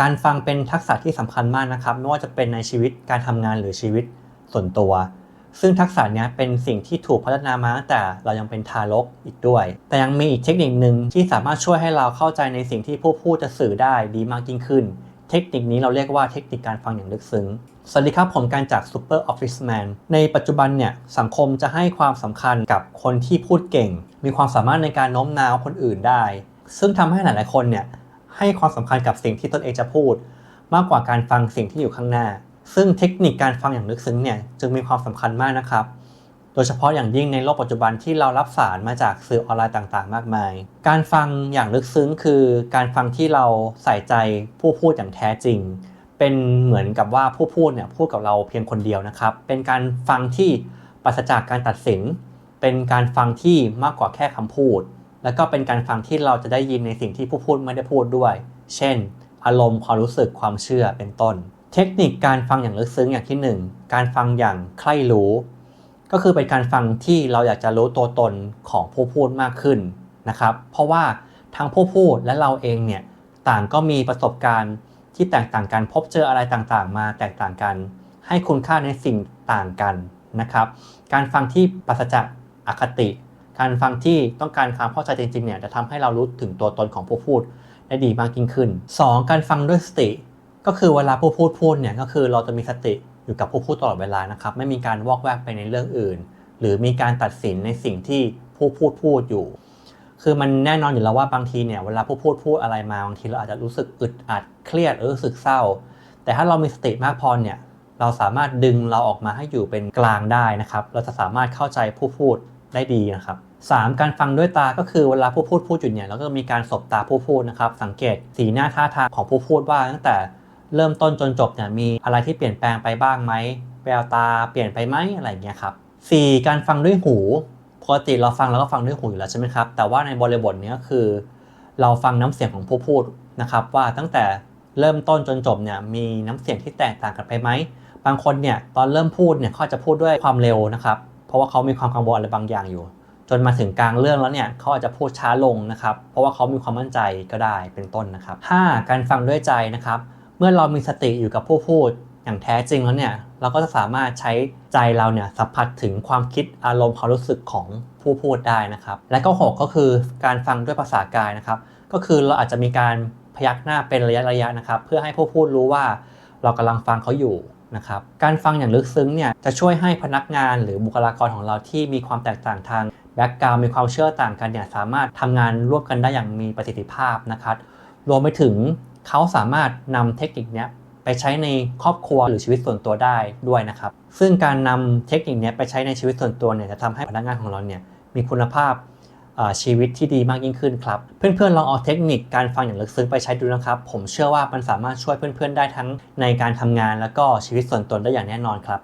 การฟังเป็นทักษะที่สำคัญมากนะครับไม่ว่าจะเป็นในชีวิตการทำงานหรือชีวิตส่วนตัว ซึ่งทักษะนี้เป็นสิ่งที่ถูกพัฒนามาตั้งแต่เรายังเป็นทารกอีกด้วย แต่ยังมีอีกเทคนิคหนึ่งที่สามารถช่วยให้เราเข้าใจในสิ่งที่ผู้พูดจะสื่อได้ดีมากยิ่งขึ้น เทคนิคนี้เราเรียกว่าเทคนิคการฟังอย่างลึกซึ้ง สวัสดีครับผมการจาก Super Office Man ในปัจจุบันเนี่ยสังคมจะให้ความสำคัญกับคนที่พูดเก่ง มีความสามารถในการโน้มน้าวคนอื่นได้ ซึ่งทำให้หลายๆคนเนี่ย ให้ความสำคัญกับสิ่งที่ตนเองจะพูด มากกว่าการฟังสิ่งที่อยู่ข้างหน้า ซึ่งเทคนิคการฟังอย่างลึกซึ้งเนี่ยจึงมีความสำคัญมากนะครับ โดยเฉพาะอย่างยิ่งในโลกปัจจุบันที่เรารับสารมาจากสื่อออนไลน์ต่างๆ มากมาย การฟังอย่างลึกซึ้งคือ การฟังที่เราใส่ใจผู้พูดอย่างแท้จริง เป็นเหมือนกับว่าผู้พูดเนี่ยพูดกับเราเพียงคนเดียวนะครับ เป็นการฟังที่ปราศจากการตัดสิน เป็นการฟังที่มากกว่าแค่คำพูด แล้วก็เป็นการฟังที่เราจะได้ยินในสิ่งที่ผู้พูดไม่ได้พูดด้วย เช่น อารมณ์ความรู้สึกความเชื่อเป็นต้น เทคนิคการฟังอย่างลึกซึ้งอย่างที่หนึ่งการฟังอย่างใคร่รู้ ก็คือเป็นการฟังที่เราอยากจะรู้ตัวตนของผู้พูดมากขึ้นนะครับ เพราะว่าทั้งผู้พูดและเราเองเนี่ยต่างก็มีประสบการณ์ที่แตกต่างกันพบเจออะไรต่างๆ มาแตกต่างกัน ให้คุณค่าในสิ่งต่างกันนะครับ การฟังที่ปราศจากอคติ การฟังที่ต้องการความเข้าใจจริงๆเนี่ยจะทำให้เรารู้ถึงตัวตนของผู้พูดได้ดีมากยิ่งขึ้น 2. การฟังด้วยสติ ก็คือเวลาผู้พูดพูดเนี่ยก็คือเราจะมีสติอยู่กับผู้พูดตลอดเวลานะครับไม่มีการวอกแวกไปในเรื่องอื่น หรือมีการตัดสินในสิ่งที่ผู้พูดพูดอยู่ คือมันแน่นอนอยู่แล้วว่าบางทีเนี่ยเวลาผู้พูดพูดอะไรมาบางทีเราอาจจะรู้สึกอึดอัดเครียดหรือรู้สึกเศร้า แต่ถ้าเรามีสติมากพอเนี่ยเราสามารถดึงเราออกมาให้อยู่เป็นกลางได้นะครับ เราจะสามารถเข้าใจผู้พูด ได้ดีนะครับ 3. การฟังด้วยตาก็คือเวลาผู้พูดพูดอยู่เนี่ยเราก็มีการสบตาผู้พูดนะครับ สังเกตสีหน้าท่าทางของผู้พูดว่าตั้งแต่เริ่มต้นจนจบเนี่ยมีอะไรที่เปลี่ยนแปลงไปบ้างไหมแววตาเปลี่ยนไปไหมอะไรอย่างเงี้ยครับ 4. การฟังด้วยหูปกติเราฟังเราก็ฟังด้วยหูอยู่แล้วใช่ไหมครับแต่ว่าในบริบทเนี้ยคือ เราฟังน้ำเสียงของผู้พูดนะครับ ว่าตั้งแต่เริ่มต้นจนจบเนี่ยมีน้ำเสียงที่แตกต่างกันไปไหมบางคนเนี่ยตอนเริ่มพูดเนี่ยเขาจะพูดด้วยความเร็วนะครับ เพราะว่าเขามีความกังวลอะไรบางอย่างอยู่ จนมาถึงกลางเรื่องแล้วเนี่ยเขาอาจจะพูดช้าลงนะครับ เพราะว่าเขามีความมั่นใจก็ได้เป็นต้นนะครับ 5. การฟังด้วยใจนะครับ เมื่อเรามีสติอยู่กับผู้พูดอย่างแท้จริงแล้วเนี่ยเราก็จะสามารถใช้ใจเราเนี่ยสัมผัสถึงความคิดอารมณ์ความรู้สึกของผู้พูดได้นะครับ และก็ 6 ก็คือการฟังด้วยภาษากายนะครับ ก็คือเราอาจจะมีการพยักหน้าเป็นระยะระยะๆนะครับ เพื่อให้ผู้พูดรู้ว่าเรากำลังฟังเขาอยู่ นะครับการฟังอย่างลึกซึ้งเนี่ยจะช่วยให้พนักงานหรือบุคลากรของเราที่มีความแตกต่างทางแบ็กกราวมีความเชื่อต่างกันเนี่ยสามารถทำงานร่วมกันได้อย่างมีประสิทธิภาพนะครับรวมไปถึงเขาสามารถนำเทคนิคเนี้ยไปใช้ในครอบครัวหรือชีวิตส่วนตัวได้ด้วยนะครับ ซึ่งการนำเทคนิคนี้ไปใช้ในชีวิตส่วนตัวเนี่ยจะทำให้พนักงานของเราเนี่ยมีคุณภาพ ชีวิตที่ดีมากยิ่งขึ้นครับ เพื่อนๆลองเอาเทคนิคการฟังอย่างลึกซึ้งไปใช้ดูนะครับ ผมเชื่อว่ามันสามารถช่วยเพื่อนๆได้ทั้งในการทำงานแล้วก็ชีวิตส่วนตัวได้อย่างแน่นอนครับ